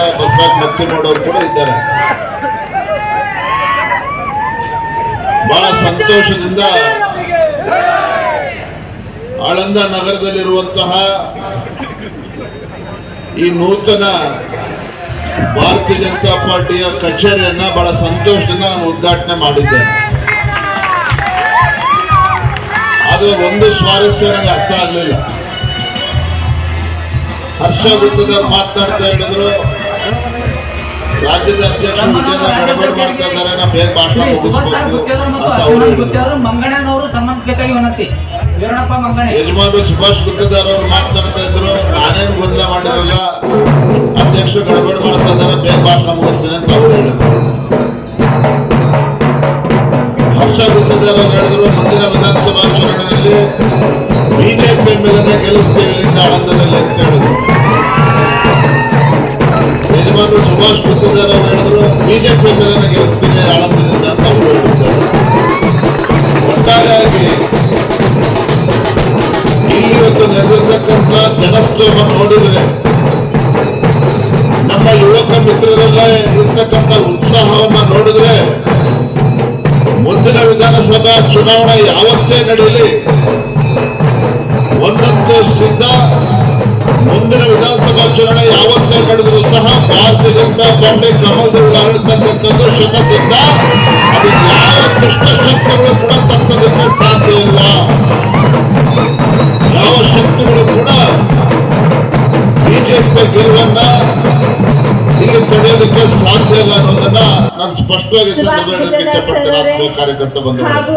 ಅಂತ ಬಸವರಾಜ್ ಮಾಡೋರು ಕೂಡ ಇದ್ದಾರೆ. ಬಹಳ ಸಂತೋಷದಿಂದ ಆಳಂದ ನಗರದಲ್ಲಿರುವಂತಹ ಈ ನೂತನ ಭಾರತೀಯ ಜನತಾ ಪಾರ್ಟಿಯ ಕಚೇರಿಯನ್ನ ಬಹಳ ಸಂತೋಷದಿಂದ ನಾನು ಉದ್ಘಾಟನೆ ಮಾಡಿದ್ದೇನೆ. ಆದ್ರೆ ಒಂದು ಸ್ವಾರಸ್ಯ ನನಗೆ ಅರ್ಥ ಆಗಲಿಲ್ಲ. ಹರ್ಷ ಗುತ್ತದ ಮಾತನಾಡ್ತಾ ಹೇಳಿದ್ರು. ರಾಜ್ಯದ ಇದ್ದಾರೆ ನಾವು ಬೇಗ ಭಾಷಣ ಮುಗಿಸ್ಬೇಕು ಅಂತ ಅವ್ರು ಹೇಳಿದ್ರು ಮಂಗಣ್ಣನವರು ಸಂಬಂಧಿಸಬೇಕಾಗಿ ಮಂಗಣೆ ಯಜಮಾನರು ಸುಭಾಷ್ ಗುತ್ತದಾರ್ ಅವರು ಮಾತನಾಡ್ತಾ ಇದ್ರು ನಾನೇನು ಗೊಂದಲ ಮಾಡಿರಲ್ಲ ಅಧ್ಯಕ್ಷ ಗಡಬಡಿ ಮಾಡ್ತಾ ಇದ್ದಾರೆ ಬೇಗ ಭಾಷಣ ಮುಗಿಸ್ತೀನಿ ಅಂತ ಅವ್ರು ಹೇಳಿದ್ರು. ಹರ್ಷ ಗುತ್ತದಾರ್ ಅವರು ಹೇಳಿದ್ರು ಮುಂದಿನ ಜನಸ್ತೋಮ ನೋಡಿದ್ರೆ, ನಮ್ಮ ಯುವಕ ಮಿತ್ರರೆಲ್ಲ ಇರ್ತಕ್ಕಂಥ ಉತ್ಸಾಹವನ್ನ ನೋಡಿದ್ರೆ, ಮುಂದಿನ ವಿಧಾನಸಭಾ ಚುನಾವಣೆ ಯಾವತ್ತೇ ನಡೆಯಲಿ ಒಂದಂತೆ ಸಿದ್ಧ, ಮುಂದಿನ ವಿಧಾನಸಭಾ ಚುನಾವಣೆ ಯಾವತ್ತೇ ನಡೆದರೂ ಸಹ ಭಾರತೀಯ ಜನತಾ ಪಾರ್ಟಿ ಕ್ರಮದಲ್ಲಿ ಹರಡ್ತಕ್ಕಂಥದ್ದು ಶತದಿಂದ ಅದು ಯಾವ ದುಷ್ಟಶಕ್ತಿಗಳು ಕೂಡ ತಪ್ಪದಕ್ಕೆ ಸಾಧ್ಯ ಇಲ್ಲ. ಸ್ಪಷ್ಟವಾಗಿ ಕಾರ್ಯಕರ್ತ ಬಂದರು ಹಾಗೂ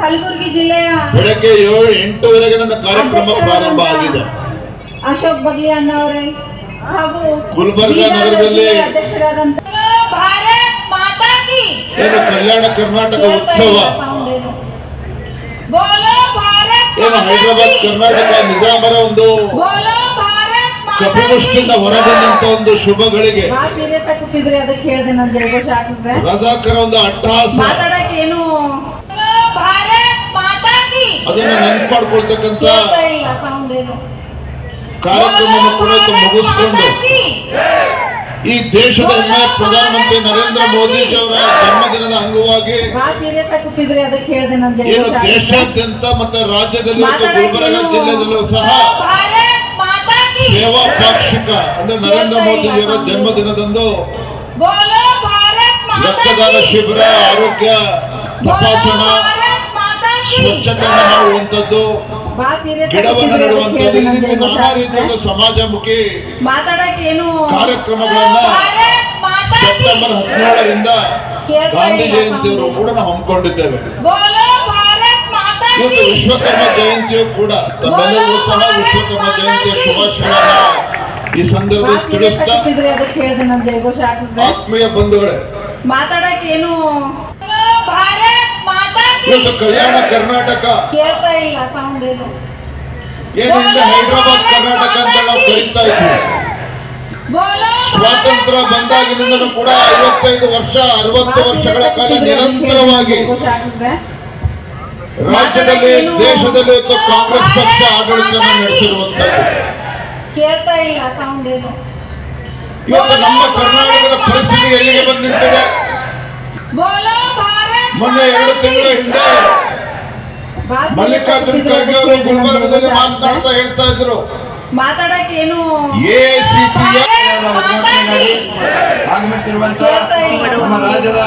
ಕಲಬುರಗಿ ಜಿಲ್ಲೆಯ ಬೆಳಗ್ಗೆ ಏಳು ಎಂಟುವರೆಗೆ ನನ್ನ ಕಾರ್ಯಕ್ರಮ ಪ್ರಾರಂಭ ಆಗಿದೆ ಅಶೋಕ್ ಬಗ್ಲಿ ಅನ್ನವರೇ ಹಾಗೂ ಗುಲ್ಬರ್ಗ ನಗರದಲ್ಲಿ ಏನು ಕಲ್ಯಾಣ ಕರ್ನಾಟಕ ಉತ್ಸವ ಏನು? ಬೋಲೋ ಭಾರತ್ ಏನು ಹೈದರಾಬಾದ್. ಕರ್ನಾಟಕ ನಿಜಾಮರ ಒಂದು ಮಾತಾ ಹೊರಬಂದಂತ ಒಂದು ಶುಭಗಳಿಗೆ ಬಹಳ ಸೀರಿಯಸ್ ಆಗಿ ಕೂತಿದ್ರಿ ಅದಕ್ಕೆ ಹೇಳ್ದೆ ನಾನು ಜಯಘೋಷ ಹಾಕಿದ್ರೆ. ರಜಾಕರ ಒಂದು ಅಟ್ಟಹಾಸ ಮಾತಾಡಕ್ಕೆ ಏನು? ಬೋಲೋ ಭಾರತ್ ಮಾತಾ ಕಿ. ಅದನ್ನ ನೆನ್ಪಾಡ್ಕೊಳ್ತಕ್ಕಂತ ಕೇಳ್ತಾ ಇಲ್ಲ ಸೌಂಡ್ ಏನು? ಕಾರ್ಯಕ್ರಮವನ್ನು ಕೂಡ ಇವತ್ತು ಮುಗಿಸ್ಕೊಂಡು. ಈ ದೇಶದ ಪ್ರಧಾನಮಂತ್ರಿ ನರೇಂದ್ರ ಮೋದಿ ಅವರ ಜನ್ಮದಿನದ ಅಂಗವಾಗಿ ಬಹಳ ಸೀರಿಯಸ್ ಆಗಿ ಕೂತಿದ್ರಿ ಅದಕ್ಕೆ ಹೇಳ್ದೆ ನಾನು ಏನು ಜಯಘೋಷ ಹಾಕಿದ್ರೆ. ದೇಶಾದ್ಯಂತ ಮತ್ತೆ ರಾಜ್ಯದಲ್ಲಿ ಮತ್ತು ಗುಲ್ಬರ್ಗ ಜಿಲ್ಲೆಯಲ್ಲೂ ಸಹ. ಸೇವಾ ಪಾಕ್ಷಿಕ ಅಂದ್ರೆ ನರೇಂದ್ರ ಮೋದಿಜಿಯವರ ಜನ್ಮದಿನದಂದು ಬೋಲೋ ಭಾರತ್ ಮಾತಾ ರಕ್ತದಾನ. ಶಿಬಿರ ಆರೋಗ್ಯ ತಪಾಸಣಾ. ಸ್ವಚ್ಛತೆಯನ್ನು ಮಾಡುವಂಥದ್ದು ಗಿಡವನ್ನು ನೆಡುವಂಥದ್ದು ರೀತಿ ನಾನಾ ರೀತಿಯ ಸಮಾಜಮುಖಿ ಕಾರ್ಯಕ್ರಮಗಳನ್ನ. ಸೆಪ್ಟೆಂಬರ್ ಹದಿನೇಳರಿಂದ ಗಾಂಧಿ ಜಯಂತಿಯವರು ಕೂಡ ನಾವು ಹಮ್ಮಿಕೊಂಡಿದ್ದೇವೆ ಇವತ್ತು. ವಿಶ್ವಕರ್ಮ ಜಯಂತಿಯು ಕೂಡ. ತಮ್ಮೆಲ್ಲರೂ ಸಹ ವಿಶ್ವಕರ್ಮ ಜಯಂತಿಯ ಶುಭಾಶಯಗಳನ್ನ ಈ ಸಂದರ್ಭ ಸಂದರ್ಭದಲ್ಲಿ ತಿಳಿಸ್ತಾ ಆತ್ಮೀಯ ಬಂಧುಗಳೇ. ಮಾತಾಡಕ್ ಏನು ಇವತ್ತು ಕಲ್ಯಾಣ ಕರ್ನಾಟಕ. ಕೇಳ್ತಾ ಇಲ್ಲ ಏನು ಏನಿಂದ ಹೈದರಾಬಾದ್ ಕರ್ನಾಟಕ ಅಂತ ನಾವು ಕರೀತಾ ಇದ್ವಿ ಬೋಲೋ ಸ್ವಾತಂತ್ರ್ಯ ಬಂದಾಗಿನಿಂದಲೂ ಕೂಡ ಐವತ್ತೈದು ವರ್ಷ ಅರವತ್ತು ವರ್ಷಗಳ ಕಾಲ ನಿರಂತರವಾಗಿ ರಾಜ್ಯದಲ್ಲಿ ದೇಶದಲ್ಲಿ ಇವತ್ತು ಕಾಂಗ್ರೆಸ್ ಪಕ್ಷ ಆಡಳಿತ ನಡೆಸಿರುವಂತದ್ದು. ಕೇಳ್ತಾ ಇಲ್ಲ ಸೌಂಡ್ ಏನು? ಇವತ್ತು ನಮ್ಮ ಕರ್ನಾಟಕದ ಪರಿಸ್ಥಿತಿ ಎಲ್ಲಿಗೆ ಬಂದು ನಿಂತಿದೆ ಬೋಲೋ ಭಾರತ್ ಮೊನ್ನೆ ಎರಡು ತಿಂಗಳ ಹಿಂದೆ ಮಲ್ಲಿಕಾರ್ಜುನ್ ಖರ್ಗೆ ಅವರು ಗುಲ್ಬರ್ಗದಲ್ಲಿ ಮಾತನಾಡ್ತಾ ಹೇಳ್ತಾ ಇದ್ರು. ಮಾತಾಡಕ್ ಏನು? ಎಐಸಿಸಿಯ ಉದ್ಘಾಟನೆ ಆಗಮಿಸಿರುವಂತ ನಮ್ಮ ರಾಜ್ಯದ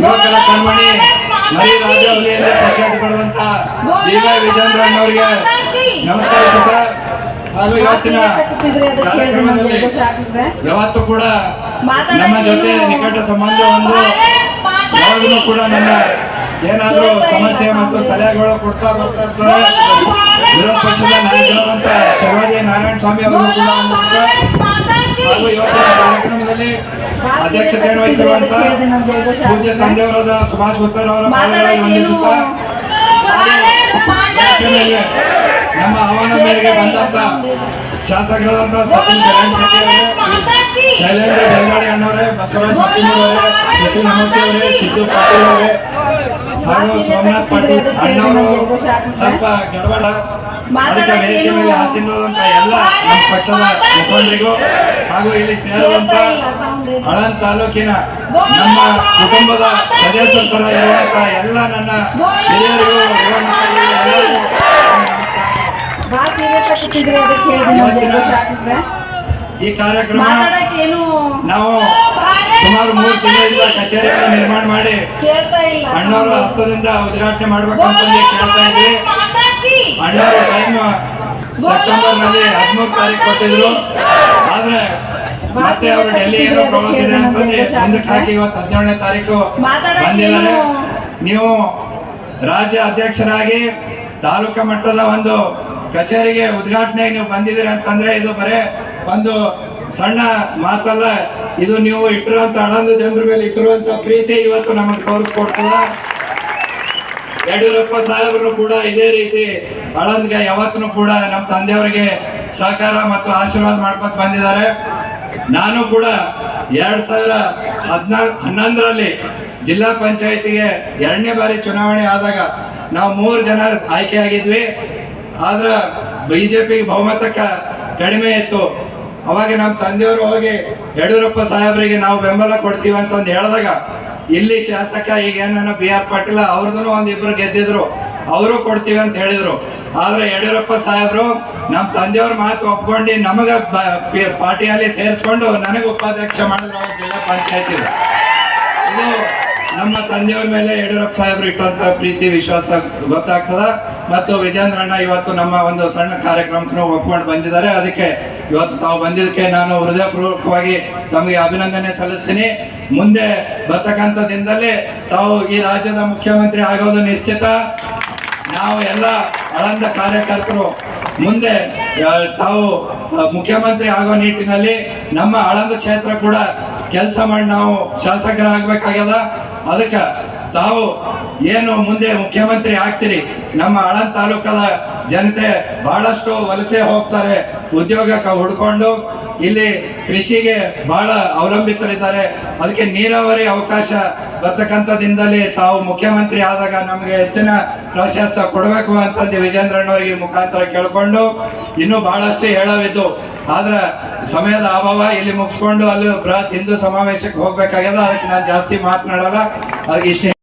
ಯುವಕರ ಕಣ್ಮಣಿ ಮರಿ ಪ್ರಖ್ಯಾತಿ ಪಡೆದಂತ ವಿಜೇಂದ್ರನ್ ಅವರಿಗೆ ಹಾಗೂ ಇವತ್ತಿನ ಕಾರ್ಯಕ್ರಮದಲ್ಲಿ ಯಾವತ್ತೂ ಕೂಡ ನಮ್ಮ ಜೊತೆ ನಿಕಟ ಸಂಬಂಧ ಒಂದು ಯಾವಾಗಲೂ ಕೂಡ ನನ್ನ ಏನಾದರೂ ಸಮಸ್ಯೆ ಮತ್ತು ಸಲಹೆಗಳು ಕೊಡ್ತಾ ಬರ್ತಾ ಇರ್ತಾರೆ ವಿರೋಧ ಪಕ್ಷದ ನಾಯಕರಾದಂತ ನಾರಾಯಣ ಸ್ವಾಮಿ ಅವರು ಕೂಡ ಹಾಗೂ ಇವತ್ತಿನ ಕಾರ್ಯಕ್ರಮದಲ್ಲಿ ಅಧ್ಯಕ್ಷತೆಯನ್ನು ವಹಿಸಿರುವಂತ ಪೂಜ್ಯ ತಂದೆಯವರಾದ ಸುಭಾಷ್ ಗುತ್ತರ್ ಅವರ ವಂದಿಸುತ್ತಾ ನಮ್ಮ ಆಹ್ವಾನ ಮೇರೆಗೆ ಬಂದಂತ ಶಾಸಕರಾದಂತಹ ಸಚಿನ್ ಶೈಲೇಂದ್ರ ಬೆಳಗಾಡಿ ಅಣ್ಣವರೇ ಬಸವರಾಜ್ ಅವರೇ ಶಶಿ ನಮೋಸಿ ಅವರೇ ಸಿದ್ದು ಪಾಟೀಲ್ ಅವರೇ ಹಾಗೂ ಸೋಮನಾಥ್ ಪಾಟೀಲ್ ಅಣ್ಣವರು ಸ್ವಲ್ಪ ಗಡಬಡ ಮೇಲೆ ಎಲ್ಲ ನಮ್ಮ ಪಕ್ಷದ ಮುಖಂಡರಿಗೂ ಹಾಗೂ ಇಲ್ಲಿ ಸೇರುವಂತ ಆಳಂದ್ ತಾಲೂಕಿನ ನಮ್ಮ ಕುಟುಂಬದ ಸದಸ್ಯರ ತರ ಇರುವಂತ ಎಲ್ಲ ನನ್ನ ಹಿರಿಯರಿಗೂ. ಈ ಕಾರ್ಯಕ್ರಮ ನಾವು ಸುಮಾರು ಮೂರು ತಿಂಗಳಿಂದ ಕಚೇರಿಯನ್ನು ನಿರ್ಮಾಣ ಮಾಡಿ ಅಣ್ಣವರ ಹಸ್ತದಿಂದ ಉದ್ಘಾಟನೆ ಮಾಡ್ಬೇಕಂತ ಕೇಳ್ತಾ ಇದ್ವಿ. ಅಣ್ಣವರು ಟೈಮ್ ಸೆಪ್ಟೆಂಬರ್ನಲ್ಲಿ ಹದಿಮೂರು ತಾರೀಕು ಕೊಟ್ಟಿದ್ರು. ಆದ್ರೆ ಮತ್ತೆ ಅವರು ಡೆಲ್ಲಿ ಏನೋ ಪ್ರವಾಸ ಇದೆ ಅಂತಂದು ಮುಂದಕ್ಕೆ ಹಾಕಿ ಇವತ್ತು ಹದಿನೇಳನೇ ತಾರೀಕು ಬಂದಿಲ್ಲ ನೀವು ರಾಜ್ಯ ಅಧ್ಯಕ್ಷರಾಗಿ ತಾಲೂಕು ಮಟ್ಟದ ಒಂದು ಕಚೇರಿಗೆ ಉದ್ಘಾಟನೆಗೆ ನೀವು ಬಂದಿದ್ದೀರಿ ಅಂತಂದ್ರೆ ಇದು ಬರೇ ಒಂದು ಸಣ್ಣ ಮಾತಲ್ಲ. ಇದು ನೀವು ಇಟ್ಟಿರುವಂತ ಹಣದ ಜನರ ಮೇಲೆ ಇಟ್ಟಿರುವಂತ ಪ್ರೀತಿ ಇವತ್ತು ನಮಗೆ ತೋರಿಸ್ಕೊಡ್ತದ. ಯಡಿಯೂರಪ್ಪ ಸಾಹೇಬರು ಕೂಡ ಇದೇ ರೀತಿ ಬಳಂದ್ಗೆ ಯಾವತ್ತೂ ಕೂಡ ನಮ್ಮ ತಂದೆಯವರಿಗೆ ಸಹಕಾರ ಮತ್ತು ಆಶೀರ್ವಾದ ಮಾಡ್ಕೊತ ಬಂದಿದ್ದಾರೆ. ನಾನು ಕೂಡ ಎರಡ್ ಸಾವಿರ ಹದಿನಾರು ಹನ್ನೊಂದರಲ್ಲಿ ಜಿಲ್ಲಾ ಪಂಚಾಯತಿಗೆ ಎರಡನೇ ಬಾರಿ ಚುನಾವಣೆ ಆದಾಗ ನಾವು ಮೂರು ಜನ ಆಯ್ಕೆಯಾಗಿದ್ವಿ ಆದ್ರ ಬಿಜೆಪಿ ಬಹುಮತಕ್ಕ ಕಡಿಮೆ ಇತ್ತು. ಅವಾಗ ನಮ್ಮ ತಂದೆಯವರು ಹೋಗಿ ಯಡಿಯೂರಪ್ಪ ಸಾಹೇಬರಿಗೆ ನಾವು ಬೆಂಬಲ ಕೊಡ್ತೀವಿ ಅಂತಂದು ಹೇಳಿದಾಗ ಇಲ್ಲಿ ಶಾಸಕ ಈಗ ಏನ ಬಿ ಆರ್ ಪಾಟೀಲ ಅವ್ರದ್ದು ಒಂದ್ ಇಬ್ರು ಗೆದ್ದಿದ್ರು. ಅವರು ಕೊಡ್ತೀವಿ ಅಂತ ಹೇಳಿದ್ರು. ಆದ್ರೆ ಯಡಿಯೂರಪ್ಪ ಸಾಹೇಬ್ರು ನಮ್ಮ ತಂದೆಯವ್ರ ಮಾತು ಒಪ್ಕೊಂಡು ನಮಗ ಪಾರ್ಟಿಯಲ್ಲಿ ಸೇರಿಸ್ಕೊಂಡು ನನಗೆ ಉಪಾಧ್ಯಕ್ಷ ಮಾಡಿದ್ರು ಜಿಲ್ಲಾ ಪಂಚಾಯತ್ ಇದು ನಮ್ಮ ತಂದೆಯವ್ರ ಮೇಲೆ ಯಡಿಯೂರಪ್ಪ ಸಾಹೇಬ್ರು ಇಟ್ಟಂತ ಪ್ರೀತಿ, ವಿಶ್ವಾಸ ಗೊತ್ತಾಗ್ತದ. ಮತ್ತು ವಿಜೇಂದ್ರಣ್ಣ ಇವತ್ತು ನಮ್ಮ ಒಂದು ಸಣ್ಣ ಕಾರ್ಯಕ್ರಮಕ್ಕೂ ಒಪ್ಕೊಂಡು ಬಂದಿದ್ದಾರೆ. ಅದಕ್ಕೆ ಇವತ್ತು ತಾವು ಬಂದಿದ್ದಕ್ಕೆ ನಾನು ಹೃದಯಪೂರ್ವಕವಾಗಿ ತಮಗೆ ಅಭಿನಂದನೆ ಸಲ್ಲಿಸ್ತೀನಿ. ಮುಂದೆ ಬರ್ತಕ್ಕಂಥ ದಿನದಲ್ಲಿ ತಾವು ಈ ರಾಜ್ಯದ ಮುಖ್ಯಮಂತ್ರಿ ಆಗೋದು ನಿಶ್ಚಿತ. ನಾವು ಎಲ್ಲ ಆಳಂದ ಕಾರ್ಯಕರ್ತರು ಮುಂದೆ ತಾವು ಮುಖ್ಯಮಂತ್ರಿ ಆಗೋ ನಿಟ್ಟಿನಲ್ಲಿ ನಮ್ಮ ಆಳಂದ ಕ್ಷೇತ್ರ ಕೂಡ ಕೆಲಸ ಮಾಡಿ ನಾವು ಶಾಸಕರಾಗಬೇಕಾಗ್ಯದ. ಅದಕ್ಕೆ ತಾವು ಏನು ಮುಂದೆ ಮುಖ್ಯಮಂತ್ರಿ ಆಗ್ತೀರಿ? ನಮ್ಮ ಆಳಂದ ತಾಲೂಕದ ಜನತೆ ಬಹಳಷ್ಟು ವಲಸೆ ಹೋಗ್ತಾರೆ, ಉದ್ಯೋಗಕ್ಕೆ ಹುಡ್ಕೊಂಡು, ಇಲ್ಲಿ ಕೃಷಿಗೆ ಬಹಳ ಅವಲಂಬಿತರಿದ್ದಾರೆ. ಅದಕ್ಕೆ ನೀರಾವರಿ ಅವಕಾಶ ಬರ್ತಕ್ಕಂಥದಿಂದಲೇ ತಾವು ಮುಖ್ಯಮಂತ್ರಿ ಆದಾಗ ನಮಗೆ ಹೆಚ್ಚಿನ ಪ್ರಾಶಸ್ತ್ಯ ಕೊಡಬೇಕು ಅಂತಂದು ವಿಜೇಂದ್ರಣ್ಣವರಿಗೆ ಮುಖಾಂತರ ಕೇಳಿಕೊಂಡು ಇನ್ನೂ ಬಹಳಷ್ಟು ಹೇಳವಿದ್ದು. ಆದ್ರೆ ಸಮಯದ ಅಭಾವ ಇಲ್ಲಿ ಮುಗಿಸ್ಕೊಂಡು ಅಲ್ಲಿ ಬೃಹತ್ ಹಿಂದೂ ಸಮಾವೇಶಕ್ಕೆ ಹೋಗ್ಬೇಕಾಗ್ಯದ, ಅದಕ್ಕೆ ನಾನು ಜಾಸ್ತಿ ಮಾತನಾಡಲ್ಲ. ಅದಕ್ಕೆ ಇಷ್ಟ